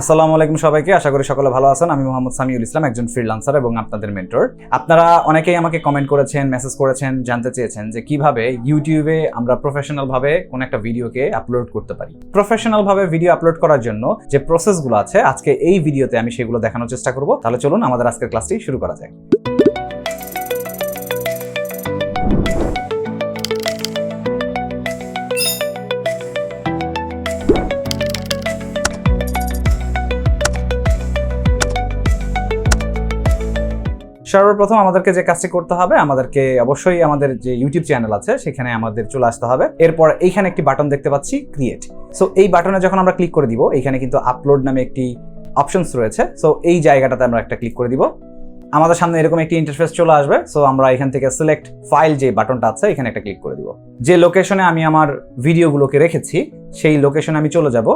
আসসালামু আলাইকুম সবাইকে। আশা করি সকলে ভালো আছেন। আমি মোহাম্মদ সামিউল ইসলাম, একজন ফ্রিলান্সার এবং আপনাদের মেন্টর আপনারা অনেকেই আমাকে কমেন্ট করেছেন মেসেজ করেছেন, জানতে চেয়েছেন যে কীভাবে ইউটিউবে আমরা প্রফেশনাল ভাবে কোন একটা ভিডিওকে আপলোড করতে পারি। প্রফেশনাল ভাবে ভিডিও আপলোড করার জন্য যে প্রসেসগুলো আছে, আজকে এই ভিডিওতে আমি সেগুলো দেখানোর চেষ্টা করব। তাহলে চলুন আমাদের আজকের ক্লাসটি শুরু করা যাক। সর্বপ্রথম আমাদেরকে যে কাজটি করতে হবে, আমাদেরকে অবশ্যই আমাদের যে ইউটিউব চ্যানেল আছে, সেখানে আমাদের চলে আসতে হবে। এরপর এইখানে একটি বাটন দেখতে পাচ্ছি ক্রিয়েট সো এই বাটনে যখন আমরা ক্লিক করে দিব এখানে কিন্তু আপলোড নামে একটি অপশনস রয়েছে। সো এই জায়গাটাতে আমরা একটা ক্লিক করে দিব। আমাদের সামনে এরকম একটি ইন্টারফেস চলে আসবে। সো আমরা এখান থেকে সিলেক্ট ফাইল যে বাটনটা আছে, এখানে একটা ক্লিক করে দিব। যে লোকেশনে আমি আমার ভিডিওগুলোকে রেখেছি, সেই লোকেশনে আমি চলে যাব।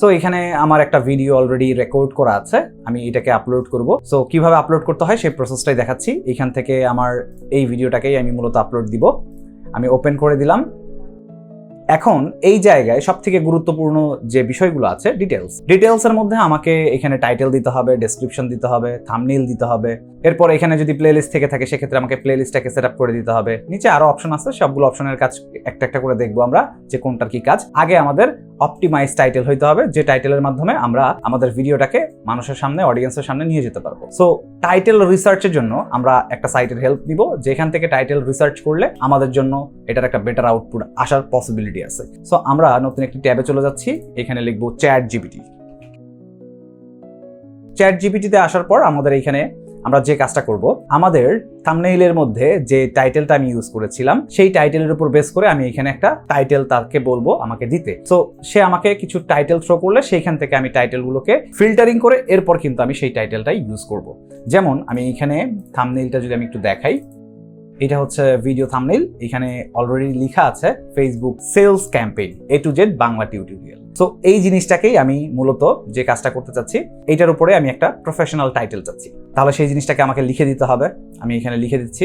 সো এখানে আমার একটা ভিডিও অলরেডি রেকর্ড করা আছে। আমি এটাকে আপলোড করব। সো কীভাবে আপলোড করতে হয় সেই প্রসেসটাই দেখাচ্ছি। এখান থেকে আমার এই ভিডিওটাকেই আমি মূলত আপলোড দিব। আমি ওপেন করে দিলাম। এখন এই জায়গায় সব থেকে গুরুত্বপূর্ণ যে বিষয়গুলো আছে ডিটেলস ডিটেলস এর মধ্যে আমাকে এখানে টাইটেল দিতে হবে ডেসক্রিপশন দিতে হবে থামনেল দিতে হবে। এরপর এখানে যদি প্লেলিস্ট থেকে থাকে, সেক্ষেত্রে আমাকে প্লে প্লেলিস্টটাকে সেট আপ করে দিতে হবে। নিচে আরও অপশন আছে, সবগুলো অপশনের কাজ একটা একটা করে দেখব আমরা যে কোনটার কি কাজ। আগে আমাদের অপটিমাইজ টাইটেল হইতে হবে, যে টাইটেলের মাধ্যমে আমরা আমাদের ভিডিওটাকে মানুষের সামনে অডিয়েন্সের সামনে নিয়ে যেতে পারব। সো টাইটেল রিসার্চের জন্য আমরা একটা সাইটের হেল্প নিব, যেখান থেকে টাইটেল রিসার্চ করলে আমাদের জন্য এটার একটা বেটার আউটপুট আসার পসিবিলিটি আছে। সো আমরা নতুন একটি ট্যাবে চলে যাচ্ছি। এখানে লিখব চ্যাট জিপিটি। চ্যাট জিপিটিতে আসার পর আমাদের এইখানে আমরা যে কাজটা করব, আমাদের থামনেইলের মধ্যে যে টাইটেলটা আমি ইউজ করেছিলাম, সেই টাইটেলের উপর বেস করে আমি এখানে একটা টাইটেল তাকে বলব আমাকে দিতে। সো সে আমাকে কিছু টাইটেল থ্রো করলে সেইখান থেকে আমি টাইটেলগুলোকে ফিল্টারিং করে এরপর কিন্তু আমি সেই টাইটেলটাই ইউজ করব। যেমন, আমি এখানে থামনেইলটা যদি আমি একটু দেখাই এটা হচ্ছে ভিডিও থামনেল এখানে অলরেডি লিখা আছে Facebook sales campaign A to Z Bangla tutorial so এই জিনিসটাকেই আমি মূলত যে কাজটা করতে চাচ্ছি, এটার উপরে আমি একটা প্রফেশনাল টাইটেল চাচ্ছি। তাহলে সেই জিনিসটাকে আমাকে লিখে দিতে হবে। আমি এখানে লিখে দিচ্ছি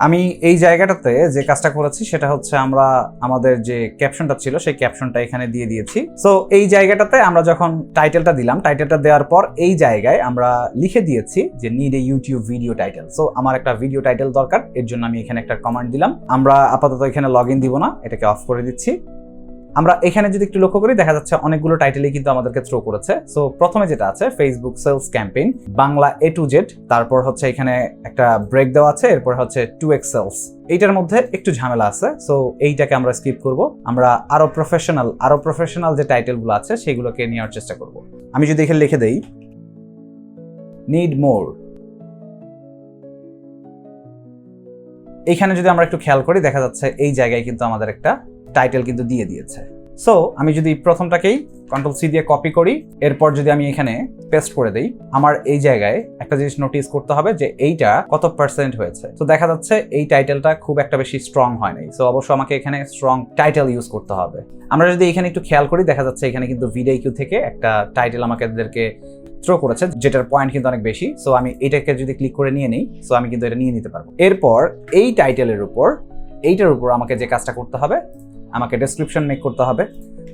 আমি এই জায়গাটাতে যে কাজটা করেছি সেটা হচ্ছে আমরা আমাদের যে ক্যাপশনটা ছিল, সেই ক্যাপশনটা এখানে দিয়ে দিয়েছি। সো এই জায়গাটাতে আমরা যখন টাইটেলটা দিলাম টাইটেলটা দেওয়ার পর এই জায়গায় আমরা লিখে দিয়েছি যে need a YouTube video title so আমার একটা ভিডিও টাইটেল দরকার, এর জন্য আমি এখানে একটা কমান্ড দিলাম। আমরা আপাতত এখানে লগ ইন দিব না, এটাকে অফ করে দিচ্ছি। আমরা এখানে যদি একটু লক্ষ্য করি, দেখা যাচ্ছে অনেকগুলো টাইটেলই কিন্তু আমাদেরকে থ্রো করেছে। সো প্রথমে যেটা আছে Facebook sales campaign Bangla A to Z তারপর হচ্ছে এখানে একটা ব্রেক দেওয়া আছে, এরপর হচ্ছে টু এক্স সেলস এইটার মধ্যে একটু ঝামেলা আছে সো এইটাকে আমরা স্কিপ করব। আমরা আরও প্রফেশনাল আরও প্রফেশনাল যে টাইটেলগুলো আছে, সেগুলোকে নেওয়ার চেষ্টা করব। আমি যদি এখানে লিখে দেই নিড মোর এখানে যদি আমরা একটু খেয়াল করি, দেখা যাচ্ছে এই জায়গায় কিন্তু আমাদের একটা টাইটেল কিন্তু দিয়ে দিয়েছে। সো আমি যদি প্রথমটাকেই কন্ট্রোল সি দিয়ে কপি করি, এরপর যদি আমি এখানে পেস্ট করে দেই, আমার এই জায়গায় একটা জিনিস নোটিস করতে হবে যে এইটা কত পার্সেন্ট হয়েছে। তো দেখা যাচ্ছে এই টাইটেলটা খুব একটা বেশি স্ট্রং হয় নাই। সো অবশ্য আমাকে এখানে স্ট্রং টাইটেল ইউজ করতে হবে। আমরা যদি এখানে একটু খেয়াল করি, দেখা যাচ্ছে এখানে কিন্তু ভিডিও কিউ থেকে একটা টাইটেল আমাদেরকে থ্রো করেছে, যেটার পয়েন্ট কিন্তু অনেক বেশি। সো আমি এটাকে যদি ক্লিক করে নিয়ে নিই সো আমি কিন্তু এটা নিয়ে নিতে পারব। এরপর এই টাইটেলের উপর, এইটার উপর আমাকে যে কাজটা করতে হবে আমাকে ডেসক্রিপশন মেক করতে হবে।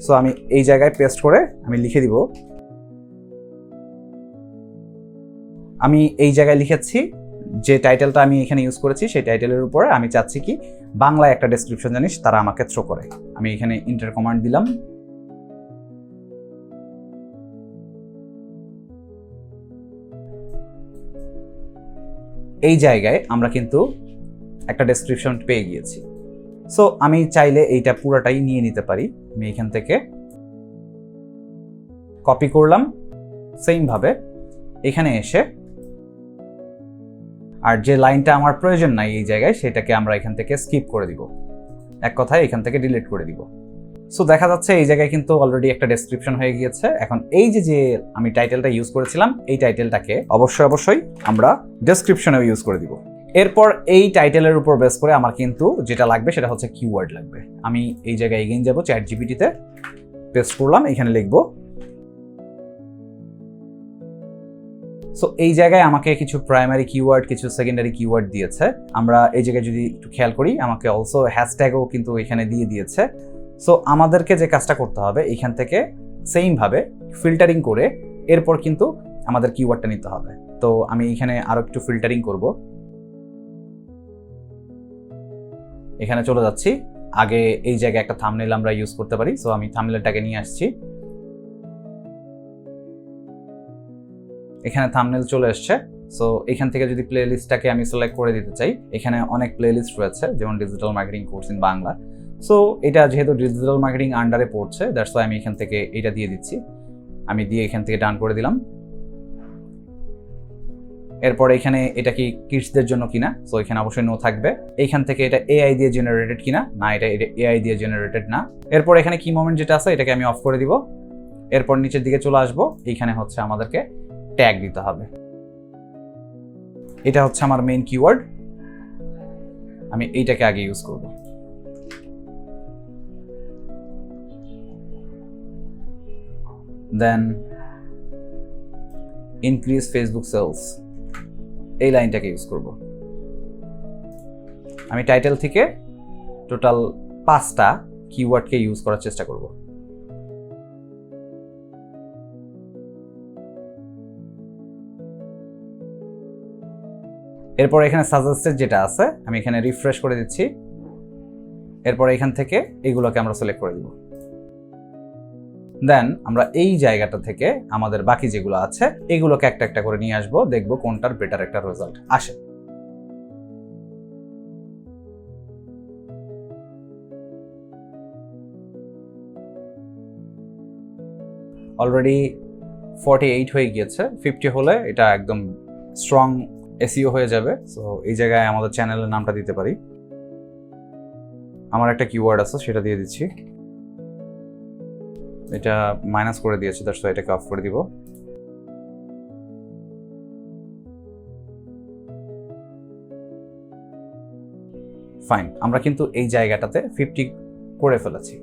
সো আমি এই জায়গায় পেস্ট করে আমি লিখে দিব। আমি এই জায়গায় লিখেছি যে টাইটেলটা আমি এখানে ইউজ করেছি, সেই টাইটেলের উপরে আমি চাচ্ছি কি বাংলায় একটা ডেসক্রিপশন জানিস, তারা আমাকে থ্রো করে। আমি এখানে ইন্টার কমান্ড দিলাম। এই জায়গায় আমরা কিন্তু একটা ডেসক্রিপশন পেয়ে গিয়েছি। সো আমি চাইলে এইটা পুরোটাই নিয়ে নিতে পারি। আমি এখান থেকে কপি করলাম সেমভাবে এখানে এসে আর যে লাইনটা আমার প্রয়োজন নাই এই জায়গায়, সেটাকে আমরা এখান থেকে স্কিপ করে দিব। এক কথায় এখান থেকে ডিলিট করে দিব। সো দেখা যাচ্ছে এই জায়গায় কিন্তু অলরেডি একটা ডেসক্রিপশন হয়ে গিয়েছে। এখন এই যে যে আমি টাইটেলটা ইউজ করেছিলাম, এই টাইটেলটাকে অবশ্যই অবশ্যই আমরা ডেসক্রিপশনেও ইউজ করে দিব। এরপর এই টাইটেলের উপর বেস করে আমার কিন্তু যেটা লাগবে সেটা হচ্ছে কিওয়ার্ড লাগবে। আমি এই জায়গায় এগিয়ে যাব চ্যাট জিপিটিতে পেস্ট করলাম, এখানে লিখব। সো এই জায়গায় আমাকে কিছু প্রাইমারি কিওয়ার্ড কিছু সেকেন্ডারি কিওয়ার্ড দিয়েছে। আমরা এই জায়গায় যদি একটু খেয়াল করি, আমাকে অলসো হ্যাশট্যাগও কিন্তু এখানে দিয়ে দিয়েছে। সো আমাদেরকে যে কাজটা করতে হবে, এখান থেকে সেমভাবে ফিল্টারিং করে এরপর কিন্তু আমাদের কিওয়ার্ডটা নিতে হবে। তো, আমি এখানে আরও একটু ফিল্টারিং করব। এখানে চলে যাচ্ছি। আগে এই জায়গায় একটা থামনেল আমরা ইউজ করতে পারি সো আমি থামনেলটাকে নিয়ে আসছি। এখানে থামনেল চলে এসছে সো এখান থেকে যদি প্লে লিস্টটাকে আমি সিলেক্ট করে দিতে চাই, এখানে অনেক প্লে লিস্ট রয়েছে, যেমন digital marketing course in Bangla. So এটা যেহেতু ডিজিটাল মার্কেটিং আন্ডারে পড়ছে দ্যাটস ওয়াই আমি এখান থেকে এটা দিয়ে দিচ্ছি। আমি দিয়ে এখান থেকে ডান করে দিলাম। এরপর এখানে এটা কি কিডসদের জন্য কিনা? সো এখানে অবশ্যই নো থাকবে। এইখান থেকে এটা এআই দিয়ে জেনারেটেড কিনা? না, এটা এআই দিয়ে জেনারেটেড না। এরপর এখানে কি মোমেন্ট যেটা আছে, এটাকে আমি অফ করে দিব। এরপর নিচের দিকে চলে আসব। এইখানে হচ্ছে আমাদেরকে ট্যাগ দিতে হবে। এটা হচ্ছে আমার মেইন কিওয়ার্ড আমি এইটাকে আগে ইউজ করব। দেন ইনক্রিজ ফেসবুক সেলস এই লাইনটাকে ইউজ করব। আমি টাইটেল থেকে টোটাল পাঁচটা কিওয়ার্ডকে ইউজ করার চেষ্টা করব। এরপর এখানে সাজেস্টেড যেটা আছে, আমি এখানে রিফ্রেশ করে দিচ্ছি। এরপর এখান থেকে এইগুলোকে আমরা সিলেক্ট করে দিব। দেন আমরা এই জায়গাটা থেকে আমাদের বাকি যেগুলো আছে, এগুলোকে একটা একটা করে নিয়ে আসব, দেখব কোনটার বেটার একটা রেজাল্ট আসে। অলরেডি ফর্টি এইট হয়ে গিয়েছে ফিফটি হলে এটা একদম স্ট্রং এসিও হয়ে যাবে। সো এই জায়গায় আমাদের চ্যানেলের নামটা দিতে পারি। আমার একটা কিওয়ার্ড আছে, সেটা দিয়ে দিচ্ছি। এটা মাইনাস করে দিয়েছে তার এটাকে অফ করে দিব। ফাইন আমরা কিন্তু এই জায়গাটাতে ফিফটি করে ফেলেছি।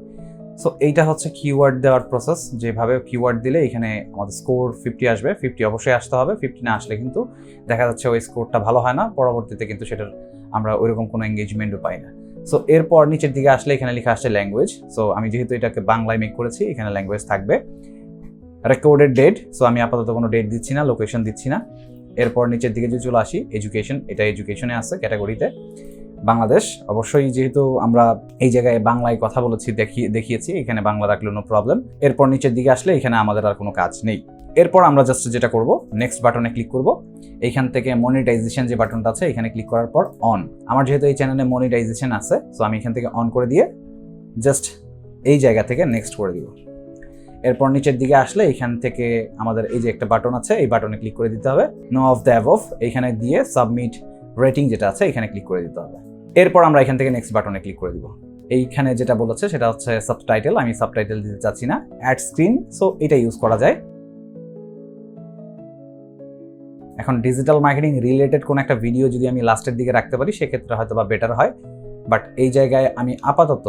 সো এইটা হচ্ছে কিওয়ার্ড দেওয়ার প্রসেস যেভাবে কিওয়ার্ড দিলে এখানে আমাদের স্কোর ফিফটি আসবে। ফিফটি অবশ্যই আসতে হবে ফিফটি না আসলে কিন্তু দেখা যাচ্ছে ওই স্কোরটা ভালো হয় না, পরবর্তীতে কিন্তু সেটার আমরা ওইরকম কোনো এঙ্গেজমেন্টও পাই না। সো এরপর নিচের দিকে আসলে এখানে লেখা আসছে ল্যাঙ্গুয়েজ সো আমি যেহেতু এটাকে বাংলায় মেক করেছি, এখানে ল্যাঙ্গুয়েজ থাকবে। রেকর্ডেড ডেট সো আমি আপাতত কোনো ডেট দিচ্ছি না লোকেশন দিচ্ছি না। এরপর নিচের দিকে যদি চলে আসি এডুকেশন এটা এডুকেশনে আছে ক্যাটাগরিতে বাংলাদেশ, অবশ্যই যেহেতু আমরা এই জায়গায় বাংলায় কথা বলেছি দেখিয়ে দেখিয়েছি, এখানে বাংলা রাখলে কোনো প্রবলেম এরপর নিচের দিকে আসলে এখানে আমাদের আর কোনো কাজ নেই। এরপর আমরা জাস্ট যেটা করব নেক্সট বাটনে ক্লিক করব। এইখান থেকে মনিটাইজেশন যে বাটনটা আছে, এখানে ক্লিক করার পর অন আমার যেহেতু এই চ্যানেলে মনিটাইজেশন আছে সো আমি এখান থেকে অন করে দিয়ে জাস্ট এই জায়গা থেকে নেক্সট করে দিব। এরপর নিচের দিকে আসলে এখান থেকে আমাদের এই যে একটা বাটন আছে, এই বাটনে ক্লিক করে দিতে হবে। নো অফ দ্য অ্যাভ এইখানে দিয়ে সাবমিট রেটিং যেটা আছে, এখানে ক্লিক করে দিতে হবে। এরপর আমরা এখান থেকে নেক্সট বাটনে ক্লিক করে দিব। এইখানে যেটা বলেছে, সেটা হচ্ছে সাবটাইটেল আমি সাবটাইটেল দিতে চাচ্ছি না। অ্যাড স্ক্রিন সো এটা ইউজ করা যায়। এখন ডিজিটাল মার্কেটিং রিলেটেড কোনো একটা ভিডিও যদি আমি লাস্টের দিকে রাখতে পারি, সেক্ষেত্রে হয়তো বা বেটার হয়। বাট এই জায়গায় আমি আপাতত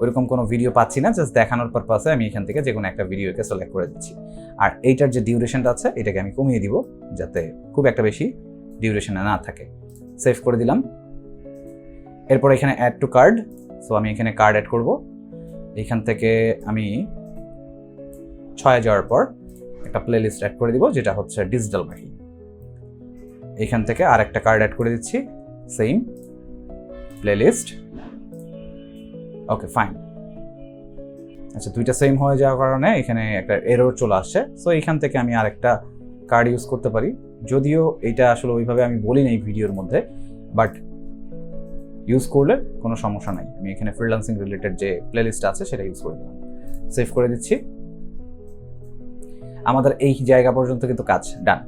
ওইরকম কোনো ভিডিও পাচ্ছি না জাস্ট দেখানোর পারপাসে আমি এখান থেকে যে কোনো একটা ভিডিওকে সিলেক্ট করে দিচ্ছি। আর এইটার যে ডিউরেশনটা আছে, এটাকে আমি কমিয়ে দিব, যাতে খুব একটা বেশি ডিউরেশনে না থাকে। সেভ করে দিলাম। এরপর এখানে অ্যাড টু কার্ড সো আমি এখানে কার্ড অ্যাড করব। এখান থেকে আমি ছয় যাওয়ার পর একটা প্লেলিস্ট অ্যাড করে দিব, যেটা হচ্ছে ডিজিটাল মার্কেটিং এখান থেকে আর একটা কার্ড অ্যাড করে দিচ্ছি। Same playlist okay fine আচ্ছা দুইটা সেম হয়ে যাওয়ার কারণে এখানে একটা এরর চলে আসছে। সো এখান থেকে আমি আর একটা কার্ড ইউজ করতে পারি। যদিও এটা আসলে ওইভাবে আমি বলি না এই ভিডিওর মধ্যে বাট ইউজ করলে কোনো সমস্যা নাই। আমি এখানে ফ্রিল্যান্সিং রিলেটেড যে প্লেলিস্ট আছে, সেটা ইউজ করে দিলাম। সেভ করে দিচ্ছি। আমাদের এই জায়গা পর্যন্ত কিন্তু কাজ ডান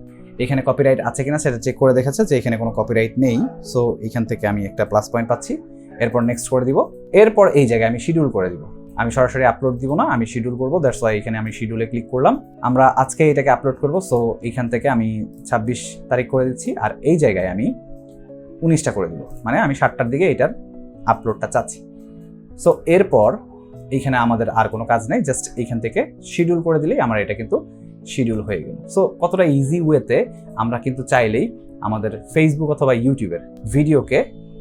এখানে কপিরাইট আছে কিনা সেটা চেক করে দেখেছে যে এখানে কোনো কপিরাইট নেই। সো এখান থেকে আমি একটা প্লাস পয়েন্ট পাচ্ছি। এরপর নেক্সট করে দিব। এরপর এই জায়গায় আমি শিডিউল করে দিব। আমি সরাসরি আপলোড দিব না, আমি শিডিউল করব। দ্যাটস ওয়াই এখানে আমি শিডিউলে ক্লিক করলাম। আমরা আজকে এটাকে আপলোড করব। সো এখান থেকে আমি ছাব্বিশ তারিখ করে দিচ্ছি। আর এই জায়গায় আমি উনিশটা করে দিব। মানে আমি সাতটার দিকে এটার আপলোডটা চাচ্ছি। সো এরপর এইখানে আমাদের আর কোনো কাজ নেই। জাস্ট এইখান থেকে শিডিউল করে দিলেই আমার এটা কিন্তু শিডিউল হয়ে গেল। সো কতটা ইজি ওয়েতে আমরা কিন্তু চাইলেই আমাদের ফেসবুক অথবা ইউটিউবের ভিডিওকে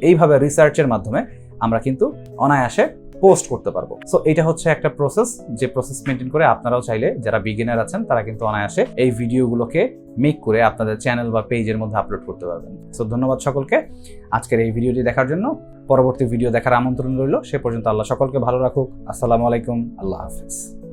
এইভাবে রিসার্চের মাধ্যমে আমরা কিন্তু অনায়াসে পোস্ট করতে পারব। সো এটা হচ্ছে একটা প্রসেস যে প্রসেস মেনটেন করে আপনারাও চাইলে যারা বিগিনার আছেন, তারা কিন্তু অনায়াসে এই ভিডিওগুলোকে মেক করে আপনাদের চ্যানেল বা পেজের মধ্যে আপলোড করতে পারবেন। সো ধন্যবাদ সকলকে। আজকের এই ভিডিওটি দেখার জন্য পরবর্তী ভিডিও দেখার আমন্ত্রণ রইল। সে পর্যন্ত আল্লাহ সকলকে ভালো রাখুক। আসসালামু আলাইকুম। আল্লাহ হাফিজ।